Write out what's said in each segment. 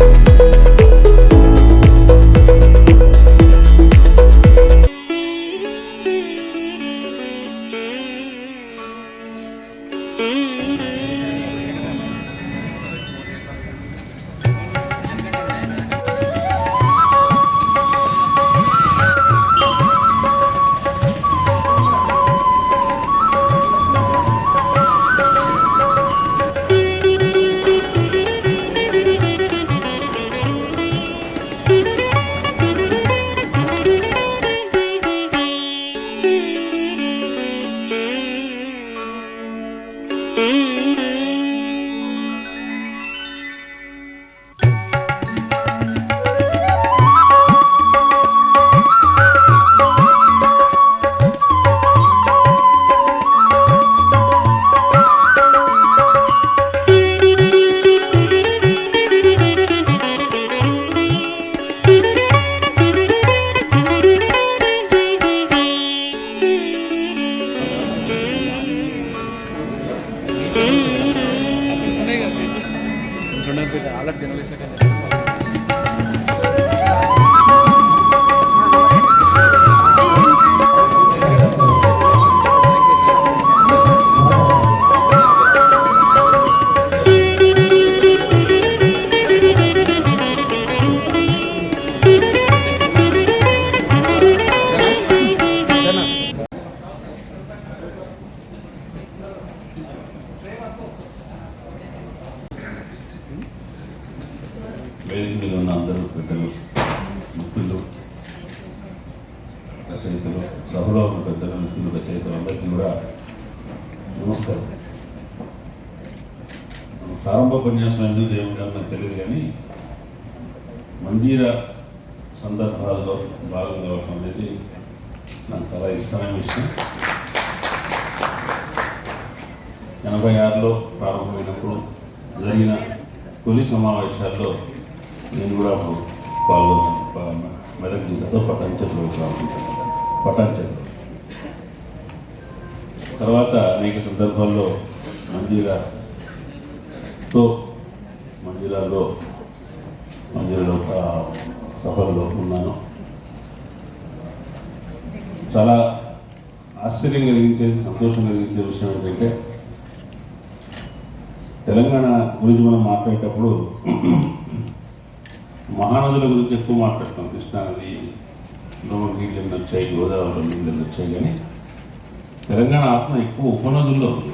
వేదిక ఉపన్యాసం ఎందుకు దేవుడు నాకు తెలియదు కానీ మందిర సందర్భాల్లో భాగం కావటం అనేది నాకు చాలా ఇష్టమైన విషయం. ఎనభై ఆరులో ప్రారంభమైనప్పుడు జరిగిన తొలి సమావేశాల్లో నేను కూడా పాల్గొన్నాను మెదక్ జిల్లాలో పటాన్చెరులో ప్రారంభించాను పటాన్చెరులో తర్వాత అనేక సందర్భాల్లో మంజీరాతో మంజీరాలో మంజీరాలో ఒక సభల్లో ఉన్నాను చాలా ఆశ్చర్యం కలిగించేది సంతోషం కలిగించే విషయం ఏంటంటే తెలంగాణ గురించి మనం మాట్లాడేటప్పుడు మహానదుల గురించి ఎక్కువ మాట్లాడతాం. కృష్ణానది నీళ్ళు వచ్చాయి గోదావరి నీళ్ళు వచ్చాయి కానీ తెలంగాణ ఆత్మ ఎక్కువ ఉపనదుల్లో ఉంది.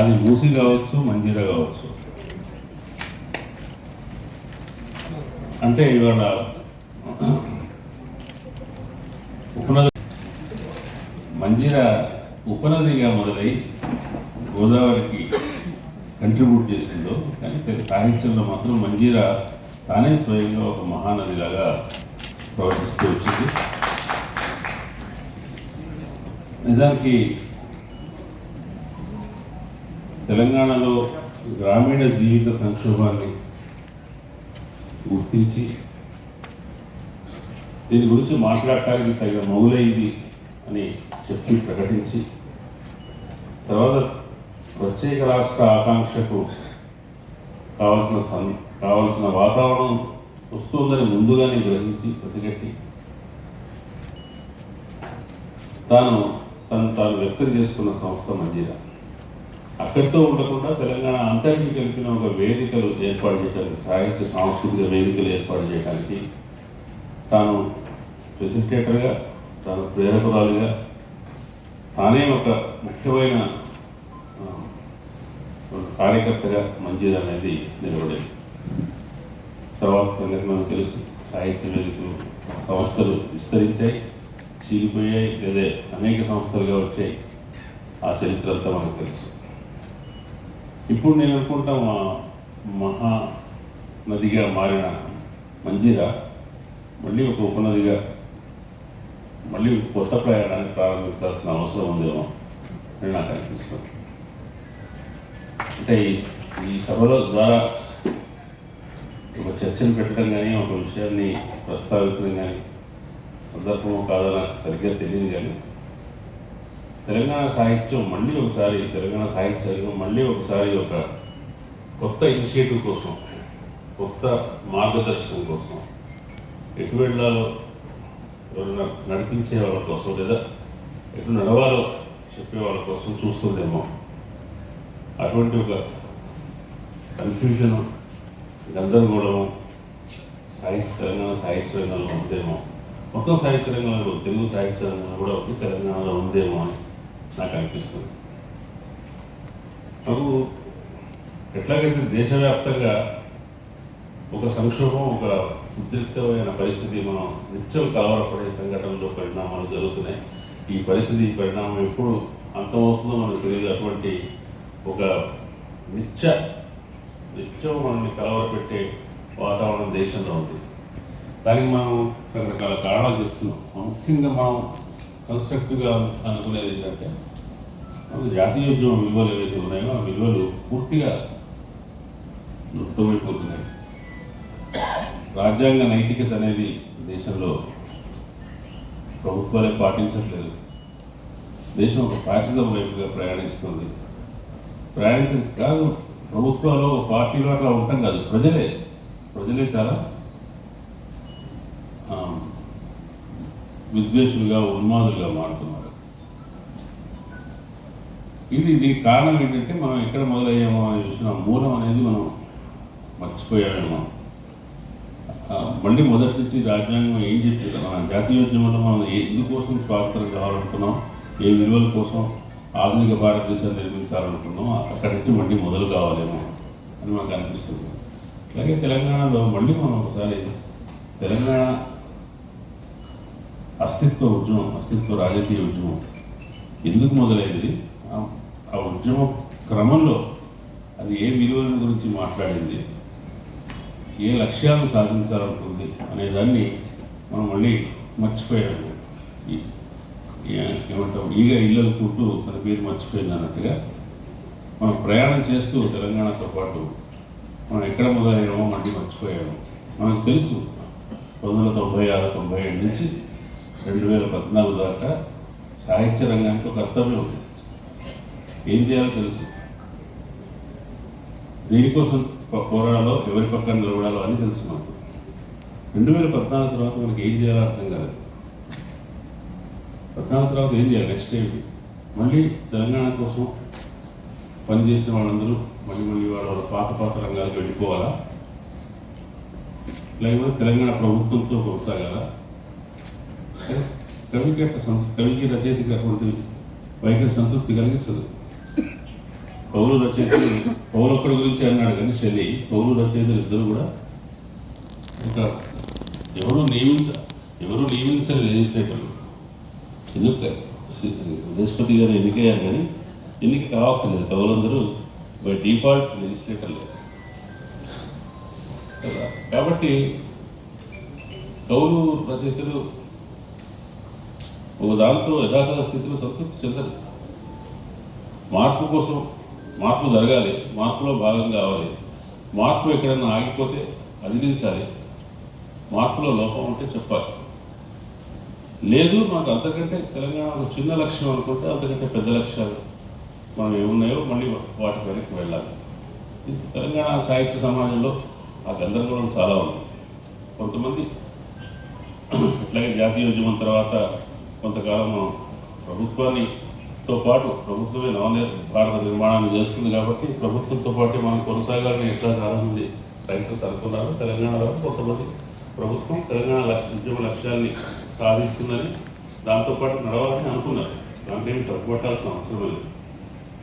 అది మూసి కావచ్చు మంజీరా కావచ్చు. అంటే ఇవాళ ఉపనది మంజీరా ఉపనదిగా మొదలై గోదావరికి కంట్రిబ్యూట్ చేసిందో కానీ సాహిత్యంలో మాత్రం మంజీరా తానే స్వయంగా ఒక మహానదిలాగా ప్రవర్తిస్తూ వచ్చింది. నిజానికి తెలంగాణలో గ్రామీణ జీవిత సంక్షోభాన్ని గుర్తించి దీని గురించి మాట్లాడటానికి తగిన మౌలైంది అని చెప్పి ప్రకటించి తర్వాత ప్రత్యేక రాష్ట్ర ఆకాంక్షకు కావాల్సిన సం కావాల్సిన వాతావరణం వస్తుందని ముందుగానే గ్రహించి ప్రతిగట్టి తాను తను తాను వ్యక్తం చేసుకున్న సంస్థ మంజీరా. అక్కడితో ఉండకుండా తెలంగాణ అంతటికి కలిపిన ఒక వేదికలు ఏర్పాటు చేయడానికి సాహిత్య సాంస్కృతిక వేదికలు ఏర్పాటు చేయడానికి తాను ఫెసిలిటేటర్గా తాను ప్రేరకురాలుగా తానే ఒక ముఖ్యమైన కార్యకర్తగా మంచిది అనేది నిలబడేది. తర్వాత సంగతి మనకు తెలుసు సాహిత్య వేదికలు సంస్థలు విస్తరించాయి చీలిపోయాయి లేదా అనేక సంస్థలుగా వచ్చాయి. ఆ చరిత్ర అంతా మనకు తెలుసు. ఇప్పుడు నేను అనుకుంటా మా మహా నదిగా మారిన మంజీరా మళ్ళీ ఒక ఉపనదిగా మళ్ళీ కొత్త ప్రయాణాన్ని ప్రారంభించాల్సిన అవసరం ఉందేమో అని నాకు అనిపిస్తుంది. అంటే ఈ- సభల ద్వారా ఒక చర్చను పెట్టడం కానీ ఒక విషయాన్ని ప్రస్తావించడం కానీ సందర్భమో కాదని నాకు సరిగ్గా తెలియదు కానీ తెలంగాణ సాహిత్యం మళ్ళీ ఒకసారి తెలంగాణ సాహిత్యం మళ్ళీ ఒకసారి ఒక కొత్త ఇనిషియేటివ్ కోసం కొత్త మార్గదర్శనం కోసం ఎటు వెళ్ళాలో ఎవరైనా నడిపించే వాళ్ళ కోసం లేదా ఎటు నడవాలో చెప్పే వాళ్ళ కోసం చూస్తుందేమో. అటువంటి ఒక కన్ఫ్యూజన్ గందరగోళం సాహిత్య తెలంగాణ సాహిత్య రంగంలో ఉందేమో. మొత్తం సాహిత్య రంగంలో తెలుగు సాహిత్య రంగంలో కూడా ఒకటి తెలంగాణలో ఉందేమో అని. నాకు అనిపిస్తుంది. నాకు ఎట్లాగైతే దేశవ్యాప్తంగా ఒక సంక్షోభం ఒక ఉద్రిక్తమైన పరిస్థితి మనం నిత్యం కలవరపడే సంఘటనలో పరిణామాలు జరుగుతున్నాయి. ఈ పరిస్థితి పరిణామం ఎప్పుడు అంతమవుతుందో మనకు తెలియదు. అటువంటి ఒక నిత్య నిత్యం మనల్ని కలవరపెట్టే వాతావరణం దేశంలో ఉంది. దానికి మనం రకరకాల కారణాలు చెప్తున్నాం. ముఖ్యంగా మనం కన్స్ట్రక్టివ్గా అనుకునేది ఏంటంటే మనకు జాతీయోద్యమ విలువలు ఏవైతే ఉన్నాయో ఆ విలువలు పూర్తిగా లుప్తమైపోతున్నాయి రాజ్యాంగ నైతికత అనేది దేశంలో ప్రభుత్వాలే పాటించట్లేదు. దేశం ఒక ఫ్యాసిజం వైపుగా ప్రయాణిస్తుంది. ప్రయాణించ కాదు ప్రభుత్వాలు పార్టీలో అట్లా ఉంటాం కాదు. ప్రజలే ప్రజలే చాలా ఆ, విద్వేషులుగా ఉన్మాదులుగా మారుతున్నారు. ఇది దీనికి కారణం ఏంటంటే మనం ఎక్కడ మొదలయ్యామో అనే విషయం మూలం అనేది మనం మర్చిపోయామేమో. మళ్ళీ మొదటి నుంచి రాజ్యాంగం ఏం చెప్తుంది? మన జాతీయోద్యమంలో మనం ఏ- ఎందుకోసం స్వాతంత్రం కావాలనుకున్నాం? ఏ విలువల కోసం ఆధునిక భారతదేశాన్ని నిర్మించాలనుకున్నాం? అక్కడి నుంచి మళ్ళీ మొదలు కావాలేమో అని మాకు అనిపిస్తుంది. అలాగే తెలంగాణలో మళ్ళీ మనం ఒకసారి తెలంగాణ అస్తిత్వ ఉద్యమం అస్తిత్వ రాజకీయ ఉద్యమం. ఎందుకు మొదలైంది ఆ- ఉద్యమ క్రమంలో అది ఏ విలువల గురించి మాట్లాడింది? ఏ లక్ష్యాలను సాధించాలనుకుంది? అనే దాన్ని మనం మళ్ళీ మర్చిపోయాము. ఈ- ఏమంటాం ఈగ ఇళ్ళలు కూటూ తన పేరు మర్చిపోయింది అన్నట్టుగా మనం ప్రయాణం చేస్తూ తెలంగాణతో పాటు మనం ఎక్కడ మొదలైనామో మళ్ళీ మర్చిపోయాము. మనకు తెలుసు పంతొమ్మిది వందల తొంభై ఆరు తొంభై ఏడు నుంచి రెండు వేల పద్నాలుగు దాకా సాహిత్య రంగానికి ఒక కర్తవ్యం ఉంది. ఏం చేయాలో తెలుసు. దేనికోసం పోరాడాలో ఎవరి పక్కన నిలబడాలో అని తెలుసు మాకు. రెండు వేల పద్నాలుగు తర్వాత మనకి ఏం చేయాలో అర్థం కాలేదు. పద్నాలుగు తర్వాత ఏం చేయాలి? నెక్స్ట్ ఏంటి మళ్ళీ తెలంగాణ కోసం పనిచేసిన వాళ్ళందరూ మళ్ళీ మళ్ళీ వాళ్ళ పాత పాత రంగాలకు వెళ్ళిపోవాలా? లేకపోతే తెలంగాణ ప్రభుత్వంతో కొనసాగాలా? కవికి యొక్క కవికి రచయితకి అటువంటి వైఖరి సంతృప్తి కలిగించదు పౌరు రచయితలు పౌరు ఒక్కడి గురించి అన్నాడు కానీ శని పౌరు రచయితలు ఇద్దరు కూడా ఒక ఎవరు నియమించ ఎవరు నియమించని లెజిస్లేటర్లు ఎందుకు? బృహస్పతి గారు ఎన్నికయ్యారు కానీ ఎన్నిక కావక్కర్లేదు. పౌరులందరూ బై డిఫాల్ట్ లెజిస్లేటర్లే కదా? కాబట్టి కౌలు రచయితలు ఒక దాంతో యథాతథ స్థితిలో సంతృప్తి చెందరు. మార్పు కోసం మార్పు జరగాలి మార్పులో భాగం కావాలి. మార్పు ఎక్కడైనా ఆగిపోతే అందించాలి. మార్పులో లోపం ఉంటే చెప్పాలి. లేదు మాకు అంతకంటే తెలంగాణ ఒక చిన్న లక్ష్యం అనుకుంటే అంతకంటే పెద్ద లక్ష్యాలు మనం ఏమున్నాయో మళ్ళీ వాటి వెనక్కి వెళ్ళాలి. తెలంగాణ సాహిత్య సమాజంలో ఆ గందరగోళం చాలా ఉంది. కొంతమంది అట్లాగే జాతీయోద్యమం తర్వాత కొంతకాలం మనం ప్రభుత్వాన్నితో పాటు ప్రభుత్వమే నవ భారత నిర్మాణాన్ని చేస్తుంది కాబట్టి ప్రభుత్వంతో పాటు మనం కొనసాగాలని ఎట్లా చాలా మంది రైతులు అనుకున్నారు తెలంగాణలో కొంతమంది ప్రభుత్వం తెలంగాణ లక్ష్య ఉద్యమ లక్ష్యాన్ని సాధిస్తుందని దాంతోపాటు నడవాలని అనుకున్నారు. దాంట్లో ఏమి తప్పుపట్టాల్సిన అవసరం లేదు.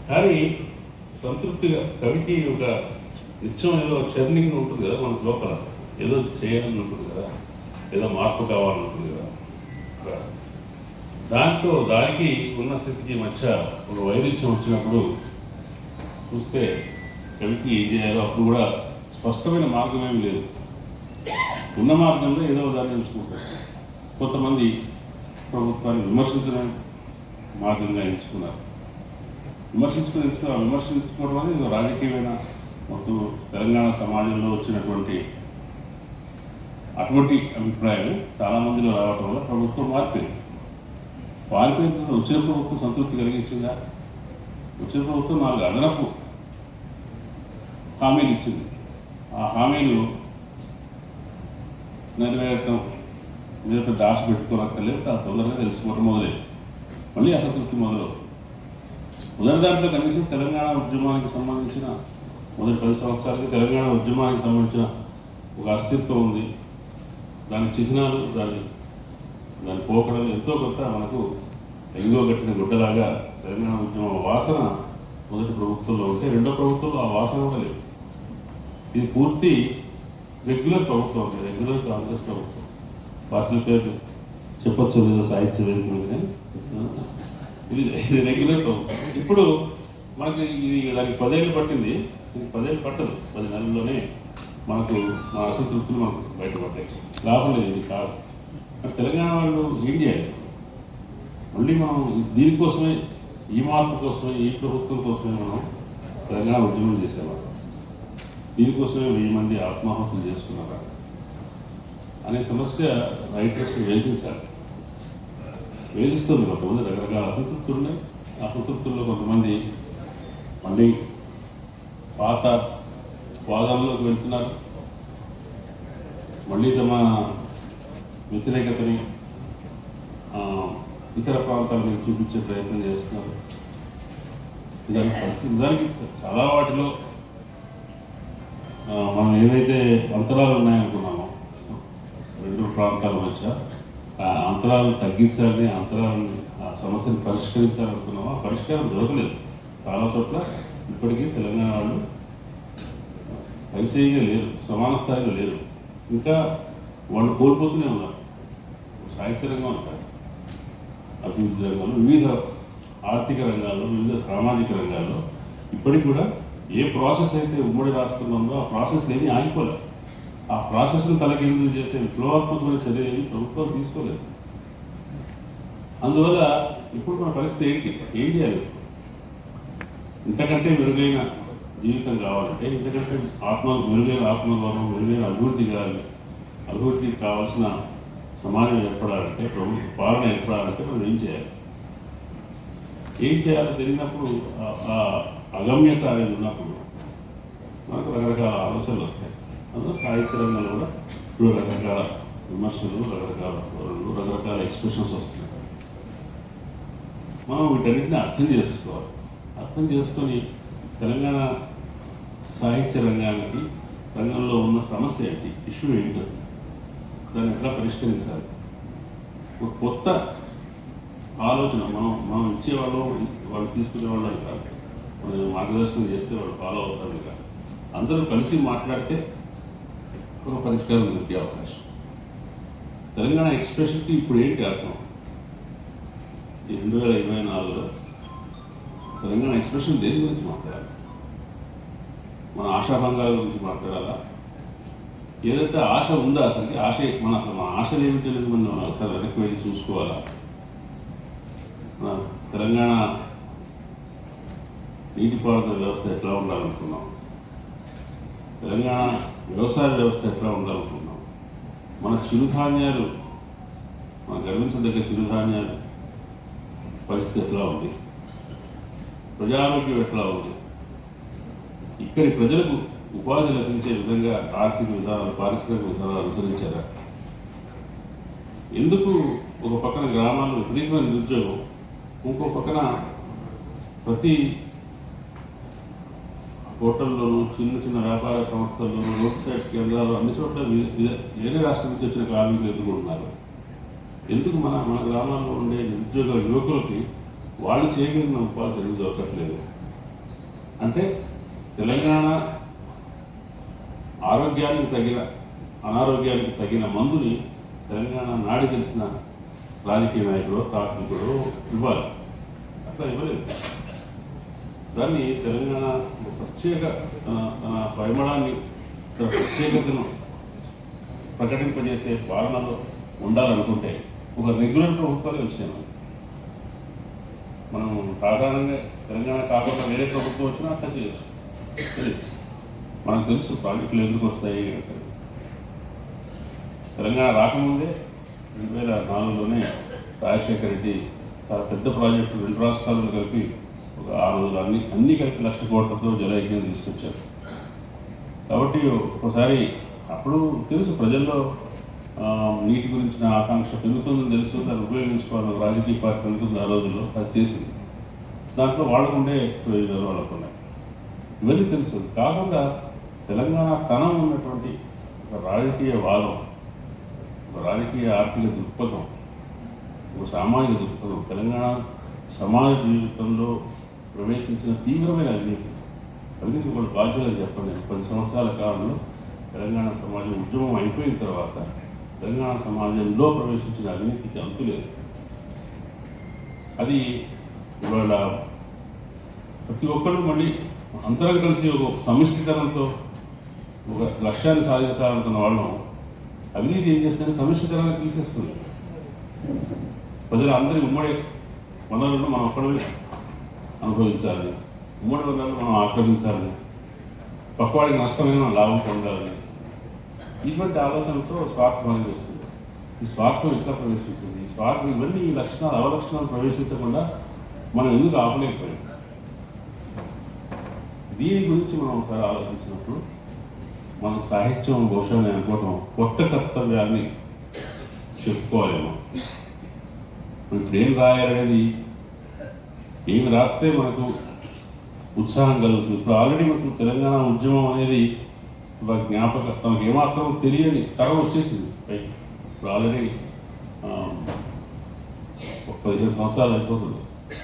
కానీ సంతృప్తిగా కవికి ఒక నిత్యం ఏదో చర్నింగ్ ఉంటుంది కదా మన లోపల. ఏదో చేయాలని ఉంటుంది కదా. ఏదో మార్పు కావాలనుంటుంది కదా. దాంట్లో దానికి ఉన్న స్థితికి మధ్య ఒక వైరుధ్యం వచ్చినప్పుడు చూస్తే కవికి ఏం చేయాలో అప్పుడు కూడా స్పష్టమైన మార్గం ఏమి లేదు. ఉన్న మార్గంలో ఏదో దాన్ని ఎంచుకుంటారు. కొంతమంది ప్రభుత్వాన్ని విమర్శించడం మార్గంగా ఎంచుకున్నారు. విమర్శించుకుని ఎంచుకున్న విమర్శించుకోవడం అనేది ఏదో రాజకీయమైన మొత్తం తెలంగాణ సమాజంలో వచ్చినటువంటి అటువంటి అభిప్రాయం చాలా మందిలో రావటం వల్ల ప్రభుత్వం మారిపోయింది మారిపోయిన తర్వాత వచ్చిన ప్రభుత్వం సంతృప్తి కలిగించిందా? వచ్చిన ప్రభుత్వం నాలుగు అదనపు హామీలు ఇచ్చింది. ఆ హామీలు నెరవేరటం మీద పెద్ద ఆశ పెట్టుకోనక్కర్లేదు ఆ తొందరగా తెలుసుకోవడం మొదలేదు. మళ్ళీ అసంతృప్తి మొదలు మొదటి దాంట్లో కనీసం తెలంగాణ ఉద్యమానికి సంబంధించిన మొదటి పది సంవత్సరాలకి తెలంగాణ ఉద్యమానికి సంబంధించిన ఒక అస్తిత్వం ఉంది. దాని చిహ్నాలు దాని దాని పోకడం ఎంతో కొంత మనకు ఎంగో కట్టిన గుడ్డలాగా తెలంగాణ ఉద్యమ వాసన మొదటి ప్రభుత్వంలో ఉంటే రెండో ప్రభుత్వంలో ఆ వాసన కూడా లేదు. ఇది పూర్తి రెగ్యులర్ ప్రభుత్వం ఉంది రెగ్యులర్ కాంగ్రెస్ ప్రభుత్వం. పార్టీల పేరు చెప్పచ్చు లేదో సాహిత్య వేదిక ఇది ఇది రెగ్యులర్ ప్రభుత్వం. ఇప్పుడు మనకి ఇది దానికి పదేళ్ళు పట్టింది. ఇది పదేళ్ళు పట్టదు. పది నెలల్లోనే మనకు మా అసంతృప్తులు మనకు బయటపడ్డాయి. లాభం లేదు ఇది కాదు. మరి తెలంగాణ వాళ్ళు ఏం చేయాలి? మళ్ళీ మనం దీనికోసమే ఈ మార్పు కోసమే ఈ ప్రభుత్వం కోసమే మనం తెలంగాణ ఉద్యమం చేసేవాళ్ళం. దీనికోసమే వెయ్యి మంది ఆత్మాహుతులు చేసుకున్నారా? అనే సమస్య రైటర్స్ వేధించాలి. వేధిస్తుంది కొంతమంది రకరకాల అసంతృప్తులు ఉన్నాయి ఆ అసంతృప్తుల్లో కొంతమంది మళ్ళీ పాత వాదనలోకి వెళ్తున్నారు. మళ్ళీ తమ వ్యతిరేకతని ఇతర ప్రాంతాల మీద చూపించే ప్రయత్నం చేస్తున్నారు. ఇదానికి పరిస్థితి నిజానికి చాలా వాటిలో మనం ఏవైతే అంతరాలు ఉన్నాయనుకున్నామో రెండు ప్రాంతాల మధ్య ఆ అంతరాలను తగ్గించాలని ఆ ఆ సమస్యను పరిష్కరించాలనుకున్నామో ఆ పరిష్కారం దొరకలేదు. చాలా చోట్ల ఇప్పటికీ తెలంగాణ వాళ్ళు పనిచేయగా లేరు సమాన స్థాయిలో లేరు. ఇంకా వాళ్ళు కోల్పోతూనే ఉన్నారు. సాహిత్య రంగం అంటారు అభివృద్ధి రంగంలో వివిధ ఆర్థిక రంగాల్లో వివిధ సామాజిక రంగాల్లో ఇప్పటికి కూడా ఏ ప్రాసెస్ అయితే ఉమ్మడి రాష్ట్రంలో ఉందో ఆ ప్రాసెస్ ఏమీ ఆగిపోలేదు ఆ ప్రాసెస్ను తలకిందులు చేసే విప్లవాత్మకమైన చర్యలు ప్రభుత్వం తీసుకోలేదు. అందువల్ల ఇప్పుడు మన పరిస్థితి ఏంటి? ఏం చేయాలి? ఇంతకంటే మెరుగైన జీవితం కావాలంటే ఇంతకంటే ఆత్మ మెరుగైన ఆత్మగౌరవం మెరుగైన అభివృద్ధి కావాలి. అభివృద్ధికి కావాల్సిన సమాజం ఏర్పడాలంటే ప్రభుత్వ పాలన ఏర్పడాలంటే మనం ఏం చేయాలి? ఏం చేయాలో తెలియనప్పుడు ఆ- అగమ్యత అనేది ఉన్నప్పుడు మనకు రకరకాల ఆలోచనలు వస్తాయి. అందులో సాహిత్య రంగంలో కూడా ఇప్పుడు రకరకాల విమర్శలు రకరకాల ధోరణులు రకరకాల ఎక్స్ప్రెషన్స్ వస్తున్నాయి. మనం వీటన్నిటిని అర్థం చేసుకోవాలి. అర్థం చేసుకొని తెలంగాణ సాహిత్య రంగానికి రంగంలో ఉన్న సమస్య ఏంటి ఇష్యూ ఏంటి? దాన్ని ఎట్లా పరిష్కరించాలి? ఒక కొత్త ఆలోచన మనం మనం ఇచ్చేవాళ్ళు వాళ్ళు తీసుకునే వాళ్ళు కాదు. మనం మార్గదర్శనం చేస్తే వాళ్ళు ఫాలో అవుతారు కాదు. అందరూ కలిసి మాట్లాడితే ఒక పరిష్కారం దొరికే అవకాశం. తెలంగాణ ఎక్స్ప్రెషన్కి ఇప్పుడు ఏంటి అర్థం? రెండు వేల ఇరవై నాలుగులో తెలంగాణ ఎక్స్ప్రెషన్ దేని గురించి మాట్లాడాలి? మన ఆశాభంగాల గురించి మాట్లాడాలా? ఏదైతే ఆశ ఉందో అసలు ఆశ మన మన ఆశలు ఏమిటి మనం ఒకసారి వెనక్కి వెళ్ళి చూసుకోవాలా? మన తెలంగాణ నీటిపారుదల వ్యవస్థ ఎట్లా ఉండాలనుకున్నాం? తెలంగాణ వ్యవసాయ వ్యవస్థ ఎట్లా ఉండాలనుకున్నాం? మన చిరుధాన్యాలు మన గర్వించదగ్గ చిరుధాన్యాలు పరిస్థితి ఎట్లా ఉంది? ప్రజారోగ్యం ఎట్లా ఉంది? ఇక్కడి ప్రజలకు ఉపాధి లభించే విధంగా ఆర్థిక విధానాలు పారిశ్రామిక విధానాలు అనుసరించారా? ఎందుకు ఒక పక్కన గ్రామాల్లో విపరీతమైన నిరుద్యోగం ఇంకో పక్కన ప్రతి హోటల్లోనూ చిన్న చిన్న వ్యాపార సంస్థల్లోనూ రోడ్ సైడ్ కేంద్రాలు అన్ని చోట్ల వేరే రాష్ట్రం నుంచి వచ్చిన కార్మికులు ఎదుర్కొంటున్నారు ఎందుకు మన మన గ్రామాల్లో ఉండే నిరుద్యోగ యువకులకి వాళ్ళు చేయగలిగిన ఉపాధి ఎందుకు దొరకట్లేదు అంటే తెలంగాణ ఆరోగ్యానికి తగిన అనారోగ్యానికి తగిన మందుని తెలంగాణ నాడి తెలిసిన రాజకీయ నాయకుడు కార్మికుడు ఇవ్వాలి. అట్లా ఇవ్వలేదు. దాన్ని తెలంగాణ ప్రత్యేక తన తన పరిమళాన్ని తన ప్రత్యేకతను ప్రకటింపజేసే పాలనలో ఉండాలనుకుంటే ఒక రెగ్యులర్ ప్రభుత్వాలు వచ్చాయి మనం సాధారణంగా తెలంగాణ కాకుండా వేరే ప్రభుత్వం వచ్చినా అట్లా చేయొచ్చు. తెలియదు. మనకు తెలుసు ప్రాజెక్టులు ఎందుకు వస్తాయి. తెలంగాణ రాకముందే రెండు వేల నాలుగులోనే రాజశేఖర రెడ్డి చాలా పెద్ద ప్రాజెక్టు రెండు రాష్ట్రాలను కలిపి ఒక ఆరు రోజులు అన్ని అన్ని కలిపి లక్ష కోట్లతో జలయజ్ఞం తీసుకొచ్చారు. కాబట్టి ఒకసారి అప్పుడు తెలుసు ప్రజల్లో ఆ, నీటి గురించిన ఆకాంక్ష పెరుగుతుందని తెలుసు దాన్ని ఉపయోగించుకోవాలని రాజకీయ పార్టీ పెరుగుతుంది ఆ రోజుల్లో అది చేసింది. దాంట్లో వాళ్ళకుండే ప్రయోజనాలు వాళ్ళకున్నాయి ఇవన్నీ తెలుసు. కాకుండా తెలంగాణ తనం ఉన్నటువంటి ఒక రాజకీయ వాదం ఒక రాజకీయ ఆర్థిక దృక్పథం ఒక సామాజిక దృక్పథం తెలంగాణ సమాజ జీవితంలో ప్రవేశించిన తీవ్రమైన అవినీతి. అవినీతి కూడా బాధ్యతలు చెప్పండి. పది సంవత్సరాల కాలంలో తెలంగాణ సమాజం ఉద్యమం అయిపోయిన తర్వాత తెలంగాణ సమాజంలో ప్రవేశించిన అవినీతికి అంతు లేదు. అది ఇవాళ ప్రతి ఒక్కరు మళ్ళీ అందరం కలిసి ఒక సమిష్టితనంతో ఒక లక్ష్యాన్ని సాధించాలనుకున్న వాళ్ళం అవినీతి ఏం చేస్తుంది సమిష్టికరణ తీసేస్తుంది ప్రజలు అందరి ఉమ్మడి వనరులను మనం ఒక్కడమే అనుభవించాలని ఉమ్మడి వనరులను మనం ఆక్రమించాలని పక్కవాడికి నష్టమైన లాభం పొందాలని ఇటువంటి ఆలోచనతో స్వార్థం అనేది వస్తుంది. ఈ స్వార్థం ఎట్లా ప్రవేశించింది? ఈ స్వార్థం ఇవన్నీ ఈ లక్షణాలు అవలక్షణాలు ప్రవేశించకుండా మనం ఎందుకు ఆపలేకపోయాం? దీని గురించి మనం ఒకసారి ఆలోచించినప్పుడు మన సాహిత్యం బహుశా నేను అనుకోవటం. కొత్త కర్తవ్యాన్ని చెప్పుకోవాలేమో మనం ఇప్పుడు ఏం రాయాలనేది? ఏం రాస్తే మనకు ఉత్సాహం కలుగుతుంది. ఇప్పుడు ఆల్రెడీ మనకు తెలంగాణ ఉద్యమం అనేది ఒక జ్ఞాపక తనకు ఏమాత్రం తెలియని తరం వచ్చేసింది. పైకి ఇప్పుడు ఆల్రెడీ ఆ, um, ఒక పదిహేను సంవత్సరాలు అయిపోతుంది.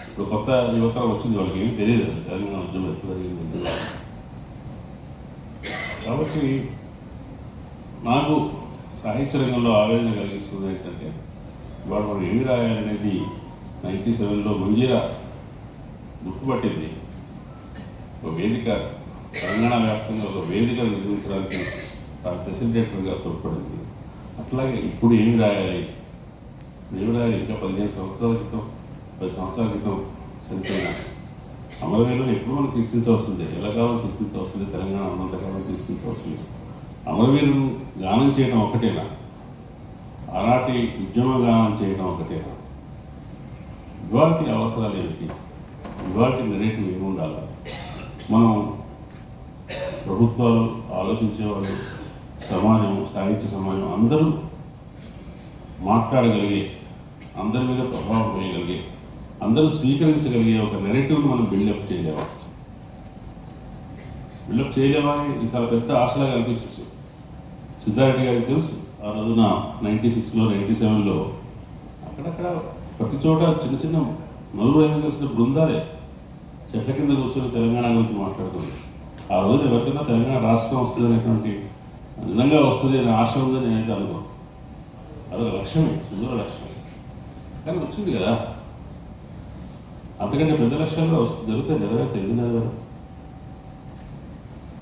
ఇప్పుడు కొత్త యువతరం వచ్చింది వాళ్ళకి. ఏం తెలియదు. తెలంగాణ ఉద్యమం ఎప్పుడు జరిగింది? కాబట్టి నాకు సాహిత్య రంగంలో ఆవేదన కలిగిస్తుంది ఏంటంటే ఇవాళ మనం ఏమి రాయాలనేది నైన్టీ సెవెన్లో మంజీరా గుర్తుపట్టింది. ఒక వేదిక తెలంగాణ వ్యాప్తంగా ఒక వేదిక నిర్మించడానికి తాను ఫెసిలిటేటర్గా తోడ్పడింది. అట్లాగే ఇప్పుడు ఏమి రాయాలి? ఏమి రాయాలి? ఇంకా పదిహేను సంవత్సరాల క్రితం పది సంవత్సరాల క్రితం చనిపోయినా అమరవీరులను ఎప్పుడు మనం కీర్తించవలసిందే ఎల్లకాలం కీర్తించవలసిందే తెలంగాణ ఉన్నంతకాలం కీర్తించవలసిందే అమరవీరులు గానం చేయడం ఒకటేనా? ఆనాటి ఉద్యమ గానం చేయడం ఒకటేనా? ఇవాటి అవసరాలు ఏమిటి? ఇవాటి నెరేటివ్ ఏమి ఉండాలి మనం ప్రభుత్వాలు ఆలోచించేవాళ్ళు సమాజం సాహిత్య సమాజం అందరూ మాట్లాడగలిగే అందరి మీద ప్రభావం వేయగలిగే అందరూ స్వీకరించగలిగే ఒక నెరేటివ్ని మనం బిల్డప్ చేయలేవా? బిల్డప్ చేయలేవా? ఇది చాలా పెద్ద ఆశలాగా అనిపించచ్చు. సిద్ధారెడ్డి గారికి తెలుసు ఆ రోజున నైంటీ సిక్స్లో నైంటీ సెవెన్లో అక్కడక్కడ ప్రతి చోట చిన్న చిన్న నలుగురు ఐదు కలిసిన బృందాలే చెట్ల కింద కూర్చొని తెలంగాణ గురించి మాట్లాడుతుంది ఆ రోజు ఎవరికైనా తెలంగాణ రాష్ట్రం వస్తుంది అనేటువంటి నిజంగా వస్తుంది అనే ఆశ ఉందని నేనైతే అనుకో అదొక లక్ష్యమే సుందర లక్ష్యం కానీ వచ్చింది కదా? అంతకంటే పెద్ద లక్ష్యంలో జరిగితే జరుగుతాయి తెలియదు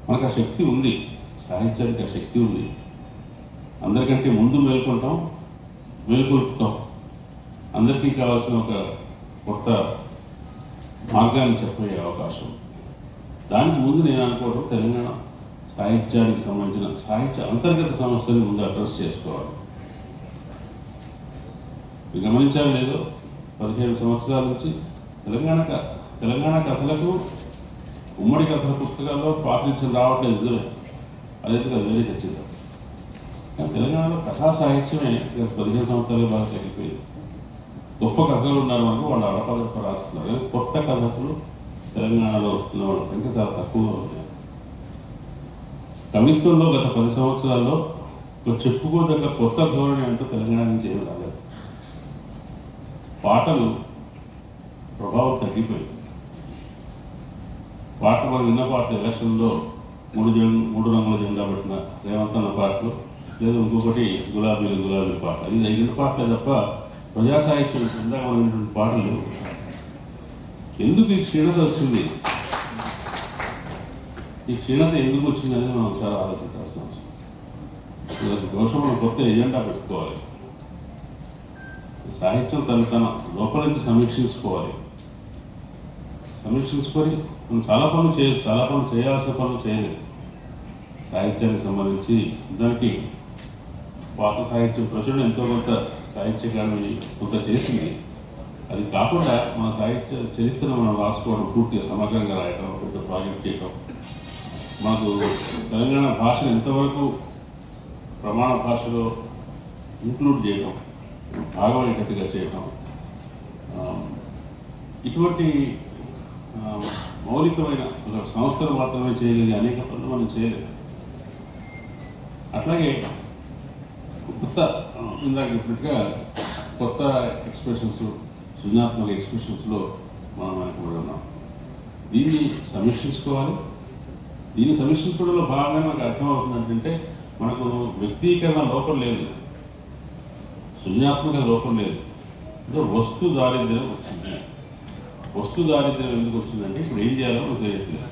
మనకు ఆ శక్తి ఉంది. సాహిత్యానికి ఆ శక్తి ఉంది. అందరికంటే ముందు మేల్కొంటాం మేల్కొల్పుతాం. అందరికీ కావాల్సిన ఒక కొత్త మార్గాన్ని చెప్పే అవకాశం. దానికి ముందు నేను అనుకోవడం తెలంగాణ సాహిత్యానికి సంబంధించిన సాహిత్య అంతర్గత సమస్యని ముందు అడ్రస్ చేసుకోవాలి. గమనించాలి లేదో పదిహేను సంవత్సరాల నుంచి తెలంగాణ తెలంగాణ కథలకు ఉమ్మడి కథల పుస్తకాల్లో ప్రాతినిధ్యం రావట్లేదు నిజమే అదే అది వేరే చర్చిద్దాం కానీ తెలంగాణలో కథా సాహిత్యమే గత పదిహేను సంవత్సరాలు బాగా తగ్గిపోయింది గొప్ప కథలు ఉన్నారు మనకు వాళ్ళు అడపదప్ప రాస్తున్నారు. కానీ కొత్త కథకులు తెలంగాణలో వస్తున్న వాళ్ళ సంఖ్య చాలా తక్కువగా ఉన్నాయి కవిత్వంలో గత పది సంవత్సరాల్లో చెప్పుకోదగ్గ కొత్త ధోరణి అంటూ తెలంగాణ నుంచి ఏమి రాలేదు. పాటలు ప్రభావం తగ్గిపోయింది పాట మనం విన్న పాట ఎలక్షన్లో మూడు జెండా మూడు రంగుల జెండా పెట్టిన రేవంత్ అన్న పాటలు లేదా ఇంకొకటి గులాబీలు గులాబీ పాట ఇది రెండు పాటలే తప్ప ప్రజా సాహిత్యం ఇందాక ఉన్నటువంటి పాటలు ఎందుకు ఈ క్షీణత వచ్చింది? ఈ క్షీణత ఎందుకు వచ్చింది అనేది మనం ఒకసారి ఆలోచించాల్సిన అవసరం. దీనికి దోషం మనం కొత్త ఎజెండా పెట్టుకోవాలి. సాహిత్యం తను తన లోపల నుంచి సమీక్షించుకోవాలి. సమీక్షించుకొని మనం చాలా పనులు చేయొచ్చు చాలా పనులు చేయాల్సిన పనులు చేయలేదు. సాహిత్యానికి సంబంధించి దానికి పాత సాహిత్యం ప్రచురణ ఎంతో కొంత సాహిత్య అకాడమీ కొంత చేసింది. అది కాకుండా మన సాహిత్య చరిత్రను మనం రాసుకోవడం పూర్తిగా సమగ్రంగా రాయటం కొంత ప్రాజెక్ట్ చేయటం. మనకు తెలంగాణ భాషను ఎంతవరకు ప్రమాణ భాషలో ఇంక్లూడ్ చేయటం భాగమయ్యేటట్టుగా చేయటం. ఇటువంటి మౌలికమైన ఒక సంస్థలు మాత్రమే చేయగలిగే అనేక పనులు మనం చేయలేదు అట్లాగే కొత్త ఇందాక చెప్పినట్టుగా కొత్త ఎక్స్ప్రెషన్స్ సృజనాత్మక ఎక్స్ప్రెషన్స్లో మనం వెనకబడి ఉన్నాం. దీన్ని సమీక్షించుకోవాలి. దీన్ని సమీక్షించుకోవడంలో భాగంగా మనకు అర్థమవుతుంది ఏంటంటే మనకు వ్యక్తీకరణ లోపం లేదు. సృజనాత్మక లోపం లేదు. ఏదో వస్తు దారిద్ర్యం వచ్చింది. వస్తు దారిద్ర్యం ఎందుకు వచ్చిందంటే ఇప్పుడు ఏం చేయాలో మనకు తెలియట్లేదు.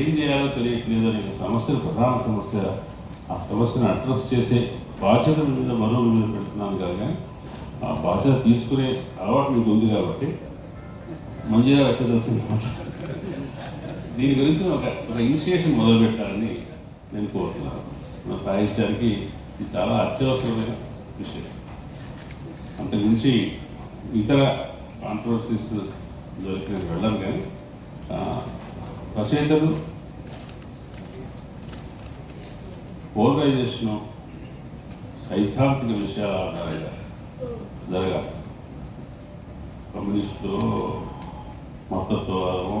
ఏం చేయాలో తెలియట్లేదు అనే సమస్య ప్రధాన సమస్య ఆ సమస్యను అడ్రస్ చేసే బాధ్యత మీద మరో మీద పెడుతున్నాను కానీ ఆ బాధ్యత తీసుకునే అలవాటు మీకు ఉంది కాబట్టి మంచిగా వచ్చేదలసిన దీని గురించి ఒక ఒక ఇనిషియేషన్ మొదలుపెట్టాలని నేను కోరుతున్నాను. మన సాహిత్యానికి ఇది చాలా అత్యవసరమైన విషయం. అంతకుమించి ఇతర కాంట్రవర్సీస్ దొరికిన వెళ్ళను కానీ రచయితలు పోలరైజేషన్ సైద్ధాంతిక విషయాల ఆధారంగా జరగాలి. కమ్యూనిస్టులు మతత్వవాదము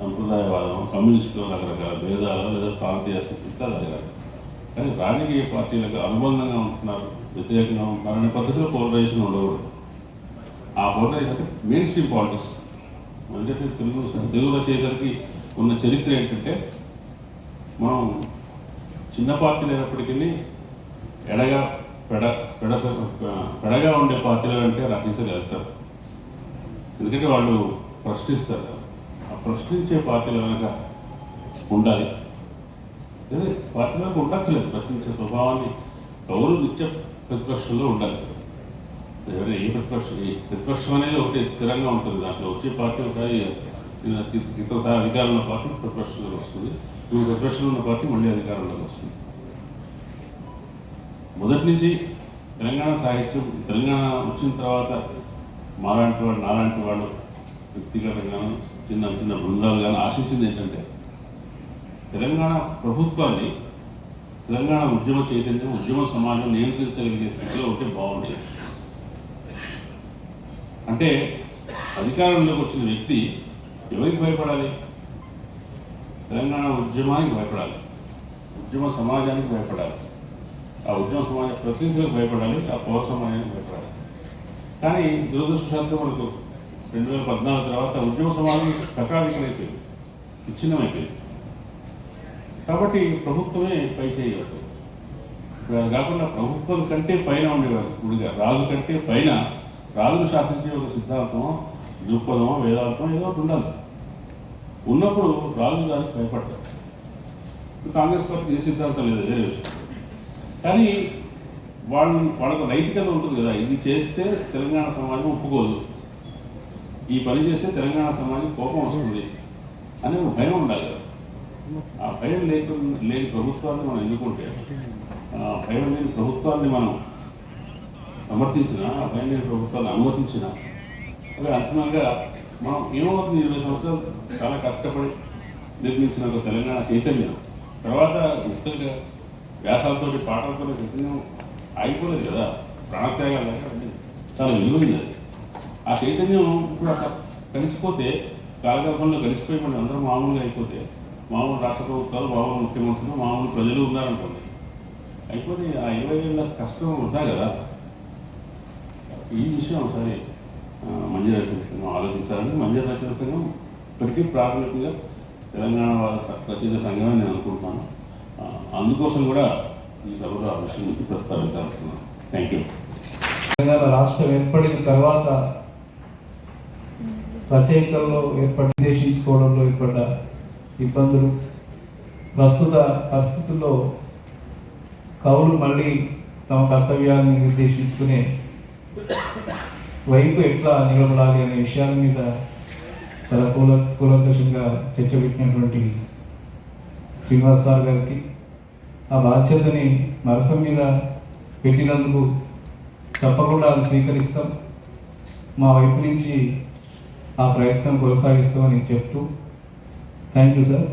సంప్రదాయవాదము కమ్యూనిస్టులు రకరకాల భేదాలు లేదా ప్రాంతీయ సంస్థలు జరగాలి. కానీ రాజకీయ పార్టీలకు అనుబంధంగా ఉంటున్నారు వ్యతిరేకంగా ఉంటున్నారు అనే పద్ధతిలో పోలరైజేషన్ ఉండకూడదు. ఆ పోలరైజేషన్ మెయిన్ స్ట్రీమ్ పాలిటిక్స్ అంటే తెలుగు తెలుగు రచయితలకి ఉన్న చరిత్ర ఏంటంటే మనం చిన్న పార్టీ లేనప్పటికీ ఎడగా పెడ పెడ పెడగా ఉండే పార్టీలు అంటే రచయితలు వెళ్తారు ఎందుకంటే వాళ్ళు ప్రశ్నిస్తారు ఆ ప్రశ్నించే పార్టీలు కనుక ఉండాలి. అదే పార్టీలకు ఉండక్కర్లేదు. ప్రశ్నించే స్వభావాన్ని ఎవరు నిత్య ప్రతిపక్షంలో ఉండాలి. ఎవరైనా ఏ ప్రతిపక్షం ప్రతిపక్షం అనేది ఒకటి స్థిరంగా ఉంటుంది. దాంట్లో వచ్చే పార్టీ ఒక ఇతర అధికారంలో పార్టీ ప్రతిపక్షంలోకి వస్తుంది. ఇప్పుడు ప్రతిపక్షంలో ఉన్న పార్టీ మళ్ళీ అధికారంలోకి వస్తుంది. మొదటి నుంచి తెలంగాణ సాహిత్యం తెలంగాణ వచ్చిన తర్వాత మాలాంటి వాళ్ళు నాలాంటి వాళ్ళు వ్యక్తిగతంగాను చిన్న చిన్న బృందాలు కానీ ఆశించింది ఏంటంటే తెలంగాణ ప్రభుత్వాన్ని తెలంగాణ ఉద్యమ చైతన్యం ఉద్యమ సమాజం నియంత్రించగలిగే స్థితిలో ఉంటే బాగుండేది. అంటే అధికారంలోకి వచ్చిన వ్యక్తి ఎవరికి భయపడాలి? తెలంగాణ ఉద్యమానికి భయపడాలి. ఉద్యమ సమాజానికి భయపడాలి. ఆ ఉద్యమ సమాజ ప్రతినిధులకు భయపడాలి ఆ పౌర సమాజానికి భయపడాలి. కానీ దురదృష్టశాంతం మనకు రెండు వేల పద్నాలుగు తర్వాత ఉద్యమ సమాజం కకాలికలైపోయింది విచ్ఛిన్నమైపోయింది. కాబట్టి ప్రభుత్వమే పై చేయగలదు. కాకుండా ప్రభుత్వం కంటే పైన ఉండేవారు. గుడిగా రాజు కంటే పైన రాజును శాసించే ఒక సిద్ధాంతమో దృక్పథమో వేదాంతం ఏదో ఒకటి ఉండాలి. ఉన్నప్పుడు రాజు దానికి భయపడతారు కాంగ్రెస్ పార్టీ ఏ సిద్ధాంతం లేదు వేరే విషయం. కానీ వాళ్ళు వాళ్ళకు నైతికత ఉంటుంది కదా ఇది చేస్తే తెలంగాణ సమాజం ఒప్పుకోదు. ఈ పని చేస్తే తెలంగాణ సమాజం కోపం వస్తుంది అనే ఒక భయం ఉండాలి ఆ భయం లేకుండా లేని ప్రభుత్వాన్ని మనం ఎన్నుకుంటే భయం లేని ప్రభుత్వాన్ని మనం సమర్థించిన పైన ప్రభుత్వాలు అనుమతించిన. అవి అంతిమంగా మనం ఏమవుతుంది ఇరవై సంవత్సరాలు చాలా కష్టపడి నిర్మించిన ఒక తెలంగాణ చైతన్యం. తర్వాత ముఖ్యంగా వ్యాసాలతో పాటలతో చైతన్యం ఆగిపోలేదు కదా. ప్రాణత్యాగాలు చాలా విలువైంది అది. ఆ చైతన్యం ఇప్పుడు అట్లా కలిసిపోతే కాలగర్భంలో కలిసిపోయి మనం అందరం మామూలుగా అయిపోతే మామూలు రాష్ట్ర ప్రభుత్వాలు మామూలు ముఖ్యమంత్రులు మామూలు ప్రజలు ఉన్నారనుకోండి. అయిపోతే ఆ ఇరవై ఏళ్ళ కష్టం ఉంటాయి కదా. ఈ విషయం ఒకసారి ఆ, రచన సంఘం ఆలోచించాలని మంజీ రచన సంఘం ఇప్పటికీ ప్రాథమికంగా తెలంగాణ వాళ్ళ స- రచయిత సంఘమే నేను అనుకుంటున్నాను. అందుకోసం కూడా ఈ సభలో ఆ విషయం ప్రస్తావించాలనుకున్నాను థ్యాంక్ యూ తెలంగాణ రాష్ట్రం ఏర్పడిన తర్వాత రచయితల్లో ఏర్పడి నిర్దేశించుకోవడంలో ఏర్పడ్డ ఇబ్బందులు ప్రస్తుత పరిస్థితుల్లో కవులు మళ్ళీ తమ కర్తవ్యాన్ని నిర్దేశించుకునే వైపు ఎట్లా నిలబడాలి అనే విషయాల మీద చాలా కూల కూలంకషంగా చర్చ పెట్టినటువంటి శ్రీనివాస్ సార్ గారికి ఆ బాధ్యతని మనసం మీద పెట్టినందుకు తప్పకుండా అది స్వీకరిస్తాం. మా వైపు నుంచి ఆ ప్రయత్నం కొనసాగిస్తామని చెప్తూ థ్యాంక్ యూ సార్.